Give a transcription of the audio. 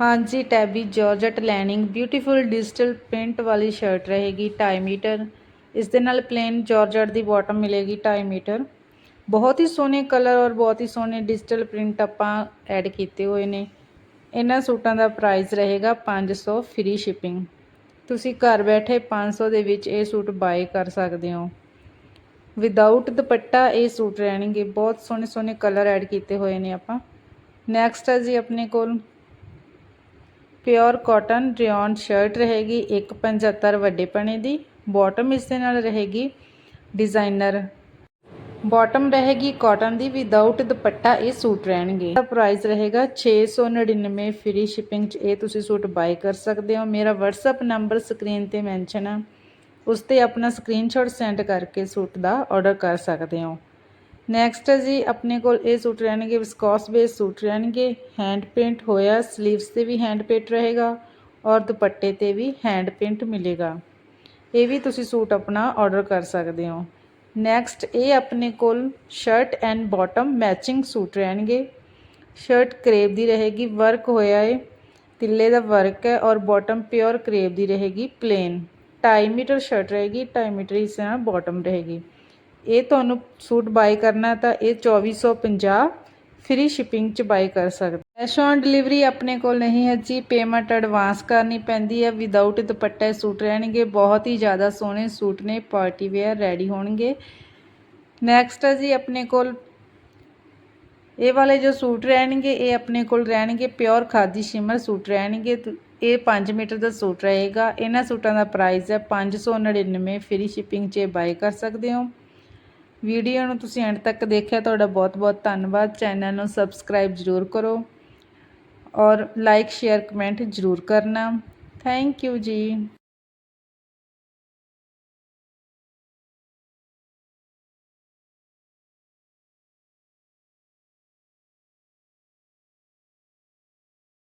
ਹਾਂਜੀ, ਟੈਬੀ georgette lining beautiful digital print ਵਾਲੀ shirt ਰਹੇਗੀ 2.5 ਮੀਟਰ। ਇਸ ਦੇ ਨਾਲ ਪਲੇਨ ਜਾਰਜਟ ਦੀ ਬਾਟਮ ਮਿਲੇਗੀ 2.5 ਮੀਟਰ। ਬਹੁਤ ਹੀ ਸੋਹਣੇ ਕਲਰ ਔਰ ਬਹੁਤ ਹੀ ਸੋਹਣੇ ਡਿਜੀਟਲ ਪ੍ਰਿੰਟ ਆਪਾਂ ਐਡ ਕੀਤੇ ਹੋਏ ਨੇ। ਇਹਨਾਂ ਸੂਟਾਂ ਦਾ ਪ੍ਰਾਈਸ ਰਹੇਗਾ 500 ਫ੍ਰੀ ਸ਼ਿਪਿੰਗ ਤੁਸੀਂ ਘਰ ਬੈਠੇ 500 ਦੇ ਵਿੱਚ ਇਹ ਸੂਟ ਬਾਏ ਕਰ ਸਕਦੇ ਹੋ। ਵਿਦਆਊਟ ਦੁਪੱਟਾ ਇਹ ਸੂਟ ਰਹਿਣਗੇ। ਬਹੁਤ ਸੋਹਣੇ ਸੋਹਣੇ ਕਲਰ ਐਡ ਕੀਤੇ ਹੋਏ ਨੇ ਆਪਾਂ। ਨੈਕਸਟ ਹੈ ਜੀ ਆਪਣੇ ਕੋਲ ਪਿਓਰ ਕਾਟਨ ਰਿਓਨ ਸ਼ਰਟ ਰਹੇਗੀ 175 ਵੱਡੇ ਪਣੇ ਦੀ। ਬਾਟਮ ਇਸ ਦੇ ਨਾਲ ਰਹੇਗੀ, ਡਿਜ਼ਾਈਨਰ। ਬਾਟਮ ਰਹੇਗੀ ਕਾਟਨ ਦੀ ਵਿਦਆਊਟ ਦੁਪੱਟਾ ਇਹ ਸੂਟ ਰਹਿਣਗੇ। ਦਾ ਪ੍ਰਾਈਸ ਰਹੇਗਾ 699 ਫ੍ਰੀ ਸ਼ਿਪਿੰਗ 'ਚ ਇਹ ਤੁਸੀਂ ਸੂਟ ਬਾਈ ਕਰ ਸਕਦੇ ਹੋ। ਮੇਰਾ WhatsApp ਨੰਬਰ ਸਕਰੀਨ ਤੇ ਮੈਂਸ਼ਨ ਆ। ਉਸ ਤੇ ਆਪਣਾ ਸਕਰੀਨਸ਼ਾਟ ਸੈਂਡ ਕਰਕੇ ਸੂਟ ਦਾ ਆਰਡਰ ਕਰ ਸਕਦੇ ਹੋ। ਨੈਕਸਟ ਹੈ ਜੀ ਆਪਣੇ ਕੋਲ ਇਹ ਸੂਟ ਰਹਿਣਗੇ ਵਿਸਕੋਸ ਬੇਸ ਸੂਟ ਰਹਿਣਗੇ ਹੈਂਡ ਪ੍ਰਿੰਟ ਹੋਇਆ 슬ੀਵਸ ਤੇ ਵੀ ਹੈਂਡ ਪ੍ਰਿੰਟ ਰਹੇਗਾ ਔਰ ਦੁਪੱਟੇ ਤੇ ਵੀ ਹੈਂਡ ਪ੍ਰਿੰਟ ਮਿਲੇਗਾ ਇਹ ਵੀ ਤੁਸੀਂ ਸੂਟ ਆਪਣਾ ਆਰਡਰ ਕਰ ਸਕਦੇ ਹੋ ਨੈਕਸਟ ਇਹ ਆਪਣੇ ਕੋਲ shirt and bottom matching suit ਰਹਿਣਗੇ ਸ਼ਰਟ ਕਰੇਪ ਦੀ ਰਹੇਗੀ ਵਰਕ ਹੋਇਆ ਹੈ ਤਿੱਲੇ ਦਾ ਵਰਕ ਹੈ ਔਰ ਬਾਟਮ ਪਿਓਰ ਕਰੇਪ ਦੀ ਰਹੇਗੀ ਪਲੇਨ 2.5 ਮੀਟਰ ਸ਼ਰਟ ਰਹੇਗੀ 2.5 ਮੀਟਰ ਇਸ ਨਾਲ ਬਾਟਮ ਰਹੇਗੀ ਇਹ ਤੁਹਾਨੂੰ ਸੂਟ ਬਾਈ ਕਰਨਾ ਤਾਂ ਇਹ 2450 ਫ੍ਰੀ ਸ਼ਿਪਿੰਗ ਚ ਬਾਈ ਕਰ ਸਕਦੇ ਕੈਸ਼ ਔਨ ਡਿਲੀਵਰੀ ਆਪਣੇ ਕੋਲ ਨਹੀਂ ਹੈ ਜੀ ਪੇਮੈਂਟ ਐਡਵਾਂਸ ਕਰਨੀ ਪੈਂਦੀ ਹੈ ਵਿਦਆਊਟ ਦੁਪੱਟਾ ਸੂਟ ਰਹਿਣਗੇ, ਬਹੁਤ ਹੀ ਜ਼ਿਆਦਾ ਸੋਹਣੇ ਸੂਟ ਨੇ ਪਾਰਟੀ ਵੇਅਰ ਰੈਡੀ ਹੋਣਗੇ। ਨੈਕਸਟ ਹੈ ਜੀ ਆਪਣੇ ਕੋਲ, ਇਹ ਵਾਲੇ ਜੋ ਸੂਟ ਰਹਿਣਗੇ, ਇਹ ਆਪਣੇ ਕੋਲ ਰਹਿਣਗੇ ਪਿਓਰ ਖਾਦੀ ਸ਼ਿਮਰ ਸੂਟ ਰਹਿਣਗੇ ਇਹ 5 ਮੀਟਰ ਦਾ ਸੂਟ ਰਹੇਗਾ। ਇਹਨਾਂ ਸੂਟਾਂ ਦਾ ਪ੍ਰਾਈਸ ਹੈ 599 ਫ੍ਰੀ ਸ਼ਿਪਿੰਗ 'ਚ ਬਾਈ ਕਰ ਸਕਦੇ ਹੋ। ਵੀਡੀਓ ਨੂੰ ਤੁਸੀਂ ਐਂਡ ਤੱਕ ਦੇਖਿਆ ਤੁਹਾਡਾ ਬਹੁਤ ਬਹੁਤ ਧੰਨਵਾਦ। ਚੈਨਲ ਨੂੰ ਸਬਸਕ੍ਰਾਈਬ ਜ਼ਰੂਰ ਕਰੋ ਔਰ ਲਾਈਕ ਸ਼ੇਅਰ ਕਮੈਂਟ ਜ਼ਰੂਰ ਕਰਨਾ। ਥੈਂਕ ਯੂ ਜੀ।